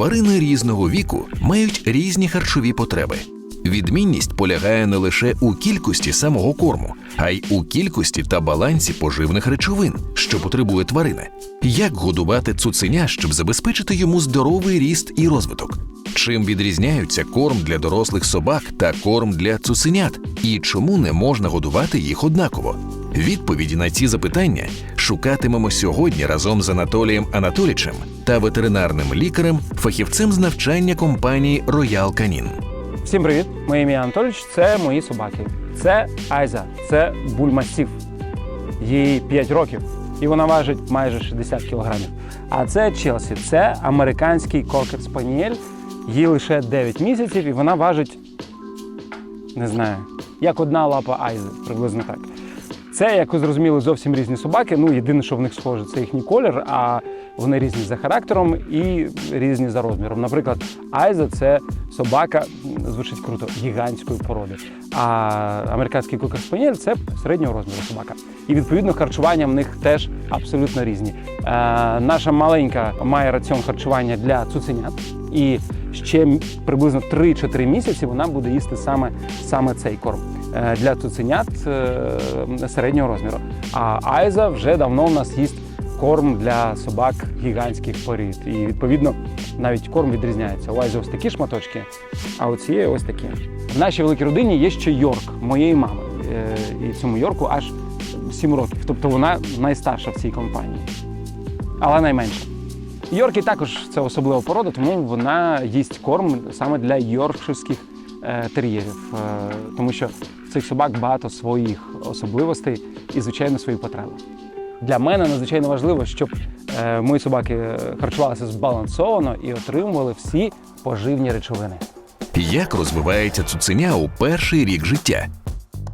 Тварини різного віку мають різні харчові потреби. Відмінність полягає не лише у кількості самого корму, а й у кількості та балансі поживних речовин, що потребує тварина. Як годувати цуценя, щоб забезпечити йому здоровий ріст і розвиток? Чим відрізняються корм для дорослих собак та корм для цуценят, і чому не можна годувати їх однаково? Відповіді на ці запитання шукатимемо сьогодні разом з Анатолієм Анатолічем та ветеринарним лікарем, фахівцем з навчання компанії Royal Canin. Всім привіт! Моє ім'я Анатолійович, це мої собаки. Це Айза, це бульмасів. Їй 5 років, і вона важить майже 60 кілограмів. А це Челсі, це американський кокер спаніель. Їй лише 9 місяців, і вона важить, не знаю, як одна лапа Айзи, приблизно так. Це, як ви зрозуміли, зовсім різні собаки. Ну, єдине, що в них схоже, це їхній колір, а вони різні за характером і різні за розміром. Наприклад, Айза це собака, звучить круто, гігантської породи. А американський кокер спаніель це середнього розміру собака. І відповідно харчування в них теж абсолютно різні. Е, наша маленька має раціон харчування для цуценят. І ще приблизно 3-4 місяці вона буде їсти саме, саме цей корм для цуценят е, середнього розміру. А Айза вже давно в нас їсть корм для собак гігантських порід. І відповідно навіть корм відрізняється. У Айзи ось такі шматочки, а у цієї ось такі. В нашій великій родині є ще Йорк моєї мами. Е, І цьому Йорку аж 7 років. Тобто вона найстарша в цій компанії, але найменша. Йорки також це особлива порода, тому вона їсть корм саме для йоркширських е, тер'єрів, е, тому що цих собак багато своїх особливостей і, звичайно, свої потреби. Для мене надзвичайно важливо, щоб е, мої собаки е, харчувалися збалансовано і отримували всі поживні речовини. Як розвивається цуценя у перший рік життя?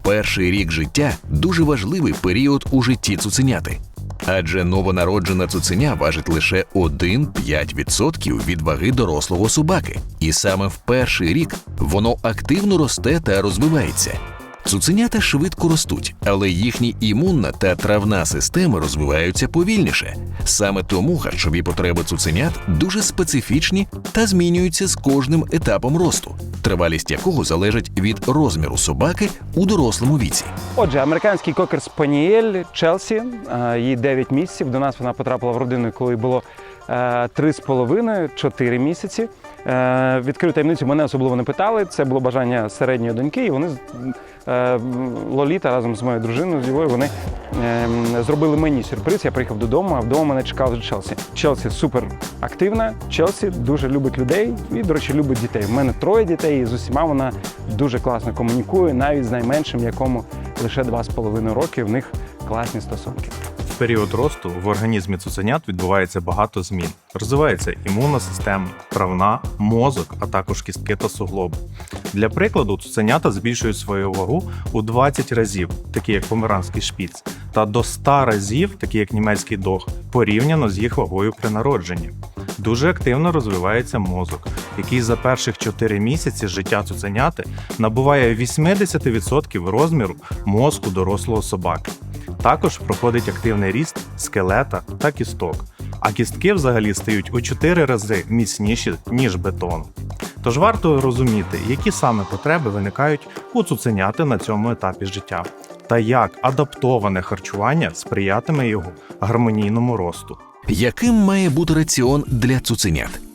Перший рік життя дуже важливий період у житті цуценяти. Адже новонароджена цуценя важить лише 1-5% від ваги дорослого собаки, і саме в перший рік воно активно росте та розвивається. Цуценята швидко ростуть, але їхні імунна та травна системи розвиваються повільніше. Саме тому харчові потреби цуценят дуже специфічні та змінюються з кожним етапом росту, тривалість якого залежить від розміру собаки у дорослому віці. Отже, американський кокер спаніель Челсі, е, їй 9 місяців. До нас вона потрапила в родину, коли було 3,5-4 місяці. Е, Відкрию таємницю, мене особливо не питали. Це було бажання середньої доньки, і вони е, Лоліта разом з моєю дружиною з Євою, вони е, зробили мені сюрприз. Я приїхав додому, а вдома мене чекав Челсі. Челсі супер активна. Челсі дуже любить людей і, до речі, любить дітей. У мене троє дітей, і з усіма вона дуже класно комунікує, навіть з найменшим, якому лише 2,5 роки. В них класні стосунки. Період росту в організмі цуценят відбувається багато змін. Розвивається імунна система, травна, мозок, а також кістки та суглоби. Для прикладу, цуценята збільшують свою вагу у 20 разів, такі як померанський шпіц, та до 100 разів, такі як німецький дог, порівняно з їх вагою при народженні. Дуже активно розвивається мозок, який за перших 4 місяці життя цуценяти набуває 80% розміру мозку дорослого собаки. Також проходить активний ріст скелета та кісток, а кістки взагалі стають у 4 рази міцніші, ніж бетон. Тож варто розуміти, які саме потреби виникають у цуценяти на цьому етапі життя, та як адаптоване харчування сприятиме його гармонійному росту. Яким має бути раціон для цуценят?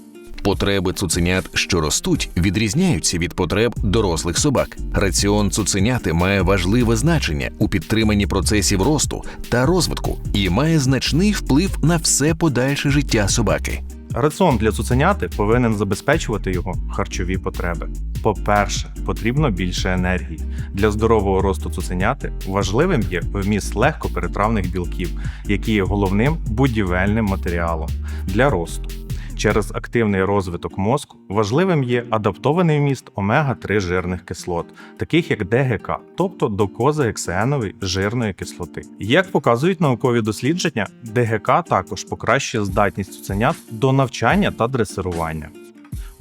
Потреби цуценят, що ростуть, відрізняються від потреб дорослих собак. Раціон цуценяти має важливе значення у підтриманні процесів росту та розвитку і має значний вплив на все подальше життя собаки. Раціон для цуценяти повинен забезпечувати його харчові потреби. По-перше, потрібно більше енергії. Для здорового росту цуценяти важливим є вміст легкоперетравних білків, які є головним будівельним матеріалом для росту. Через активний розвиток мозку важливим є адаптований вміст омега-3 жирних кислот, таких як ДГК, тобто докозаексенової жирної кислоти. Як показують наукові дослідження, ДГК також покращує здатність цуценят до навчання та дресирування.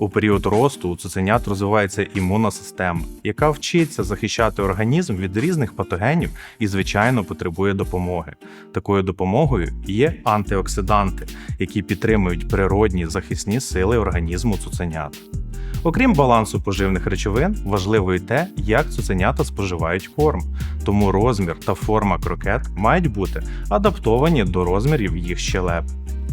У період росту у цуценят розвивається імунна система, яка вчиться захищати організм від різних патогенів і, звичайно, потребує допомоги. Такою допомогою є антиоксиданти, які підтримують природні захисні сили організму цуценят. Окрім балансу поживних речовин, важливо й те, як цуценята споживають корм, тому розмір та форма крокет мають бути адаптовані до розмірів їх щелеп.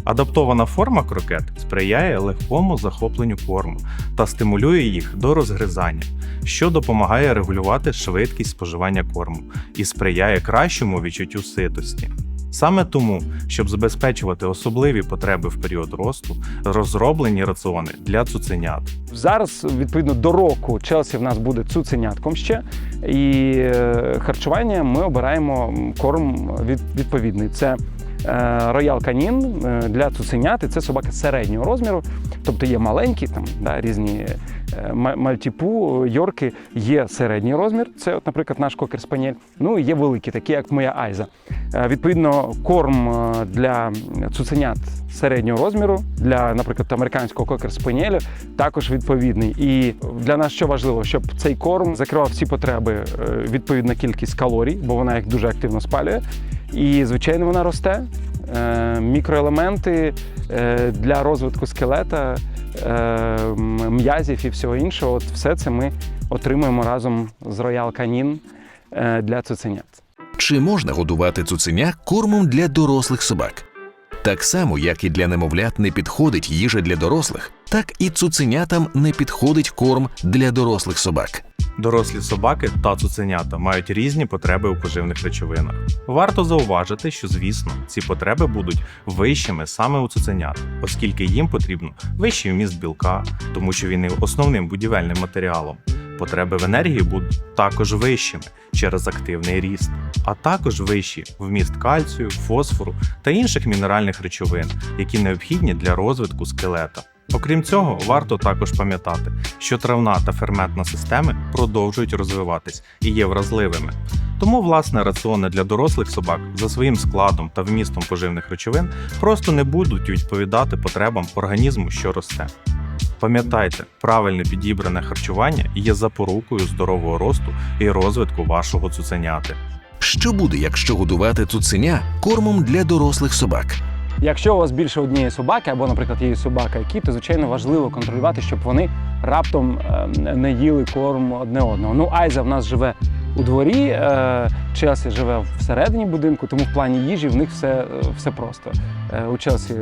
Адаптована форма крокет сприяє легкому захопленню корму та стимулює їх до розгризання, що допомагає регулювати швидкість споживання корму і сприяє кращому відчуттю ситості. Саме тому, щоб забезпечувати особливі потреби в період росту, розроблені раціони для цуценят. Зараз, відповідно до року, Челсі в нас буде цуценятком ще, і е, харчування ми обираємо корм відповідний. Це Роял Канін для цуценят, і це собаки середнього розміру. Тобто є маленькі, там да, різні е, мальтіпу, йорки, є середній розмір. Це, от, наприклад, наш кокер спаніель. Ну і є великі, такі як моя Айза. Е, Відповідно, корм е, для цуценят середнього розміру, для, наприклад, американського кокер спаніеля також відповідний. І для нас що важливо, щоб цей корм закривав всі потреби, е, відповідна кількість калорій, бо вона їх дуже активно спалює. І, звичайно, вона росте. Е, Мікроелементи е, для розвитку скелета, е, м'язів і всього іншого. От все це ми отримуємо разом з Royal Canin для цуценят. Чи можна годувати цуценя кормом для дорослих собак? Так само, як і для немовлят не підходить їжа для дорослих, так і цуценятам не підходить корм для дорослих собак. Дорослі собаки та цуценята мають різні потреби у поживних речовинах. Варто зауважити, що, звісно, ці потреби будуть вищими саме у цуценят, оскільки їм потрібно вищий вміст білка, тому що він є основним будівельним матеріалом. Потреби в енергії будуть також вищими через активний ріст, а також вищі вміст кальцію, фосфору та інших мінеральних речовин, які необхідні для розвитку скелета. Окрім цього, варто також пам'ятати, що травна та ферментна системи продовжують розвиватись і є вразливими. Тому, власне, раціони для дорослих собак за своїм складом та вмістом поживних речовин просто не будуть відповідати потребам організму, що росте. Пам'ятайте, правильно підібране харчування є запорукою здорового росту і розвитку вашого цуценяти. Що буде, якщо годувати цуценя кормом для дорослих собак? Якщо у вас більше однієї собаки, або, наприклад, є собака, які, то звичайно важливо контролювати, щоб вони раптом е, не їли корм одне одного. Ну, Айза в нас живе у дворі, е, Челсі живе всередині будинку, тому в плані їжі в них все, е, все просто. У Челсі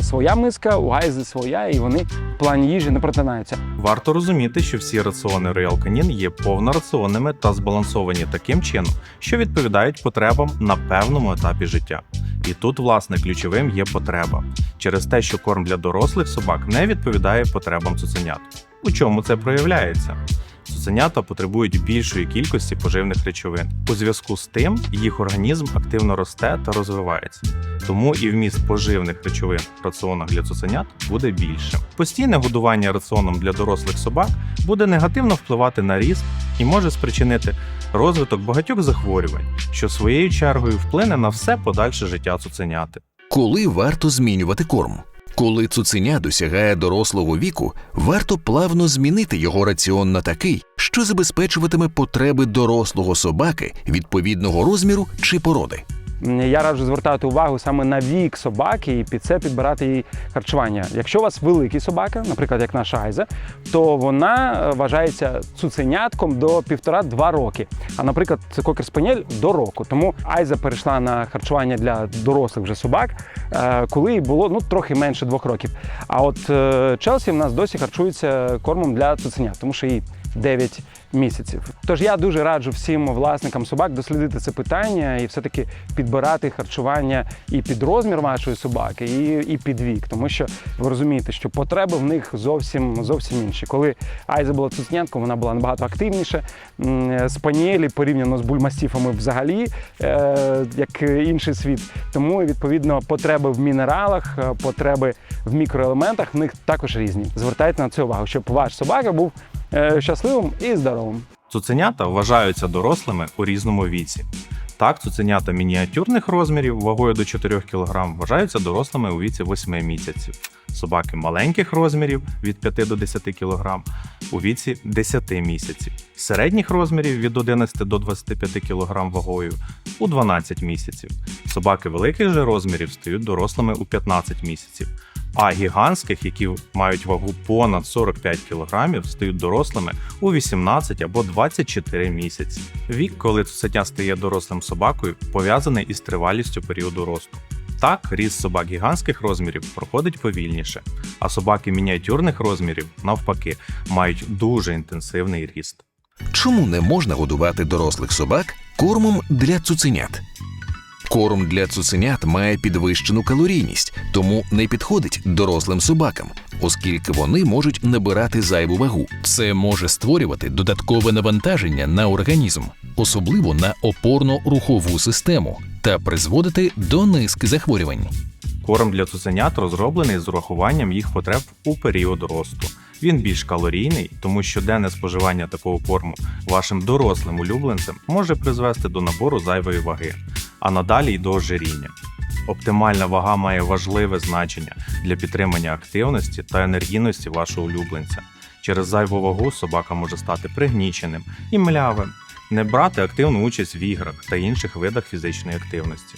своя миска, у Айзи своя, і вони в плані їжі не протинаються. Варто розуміти, що всі раціони Royal Canin є повнораціонними та збалансовані таким чином, що відповідають потребам на певному етапі життя. І тут, власне, ключовим є потреба через те, що корм для дорослих собак не відповідає потребам цуценят. У чому це проявляється? Цуценята потребують більшої кількості поживних речовин. У зв'язку з тим їх організм активно росте та розвивається. Тому і вміст поживних речовин в раціонах для цуценят буде більшим. Постійне годування раціоном для дорослих собак буде негативно впливати на ріст і може спричинити розвиток багатьох захворювань, що своєю чергою вплине на все подальше життя цуценяти. Коли варто змінювати корм? Коли цуценя досягає дорослого віку, варто плавно змінити його раціон на такий, що забезпечуватиме потреби дорослого собаки відповідного розміру чи породи. Я раджу звертати увагу саме на вік собаки і під це підбирати їй харчування. Якщо у вас великий собака, наприклад, як наша Айза, то вона е, вважається цуценятком до півтора-два роки. А наприклад, це кокер спаніель до року. Тому Айза перейшла на харчування для дорослих вже собак, е, коли їй було ну трохи менше двох років. А от е, Челсі в нас досі харчується кормом для цуценят, тому що їй 9 місяців. Тож я дуже раджу всім власникам собак дослідити це питання і все-таки підбирати харчування і під розмір вашої собаки, і, і під вік, тому що ви розумієте, що потреби в них зовсім зовсім інші. Коли Айза була цуценятком, вона була набагато активніша. Спаніелі порівняно з бульмастіфами взагалі, е, як інший світ. Тому відповідно потреби в мінералах, е, потреби в мікроелементах в них також різні. Звертайте на це увагу, щоб ваш собака був щасливим і здоровим. Цуценята вважаються дорослими у різному віці. Так, цуценята мініатюрних розмірів вагою до 4 кг вважаються дорослими у віці 8 місяців. Собаки маленьких розмірів від 5 до 10 кг у віці 10 місяців. Середніх розмірів від 11 до 25 кг вагою у 12 місяців. Собаки великих же розмірів стають дорослими у 15 місяців. А гігантських, які мають вагу понад 45 кг, стають дорослими у 18 або 24 місяці. Вік, коли цуценя стає дорослим собакою, пов'язаний із тривалістю періоду росту. Так, ріст собак гігантських розмірів проходить повільніше, а собаки мініатюрних розмірів, навпаки, мають дуже інтенсивний ріст. Чому не можна годувати дорослих собак кормом для цуценят? Корм для цуценят має підвищену калорійність, тому не підходить дорослим собакам, оскільки вони можуть набирати зайву вагу. Це може створювати додаткове навантаження на організм, особливо на опорно-рухову систему, та призводити до низки захворювань. Корм для цуценят розроблений з урахуванням їх потреб у період росту. Він більш калорійний, тому що денне споживання такого корму вашим дорослим улюбленцем може призвести до набору зайвої ваги, а надалі й до ожиріння. Оптимальна вага має важливе значення для підтримання активності та енергійності вашого улюбленця. Через зайву вагу собака може стати пригніченим і млявим, не брати активну участь в іграх та інших видах фізичної активності.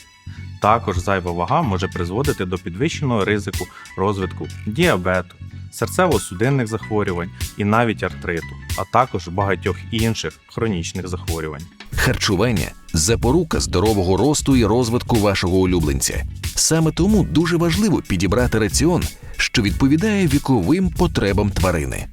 Також зайва вага може призводити до підвищеного ризику розвитку діабету, серцево-судинних захворювань і навіть артриту, а також багатьох інших хронічних захворювань. Харчування запорука здорового росту і розвитку вашого улюбленця. Саме тому дуже важливо підібрати раціон, що відповідає віковим потребам тварини.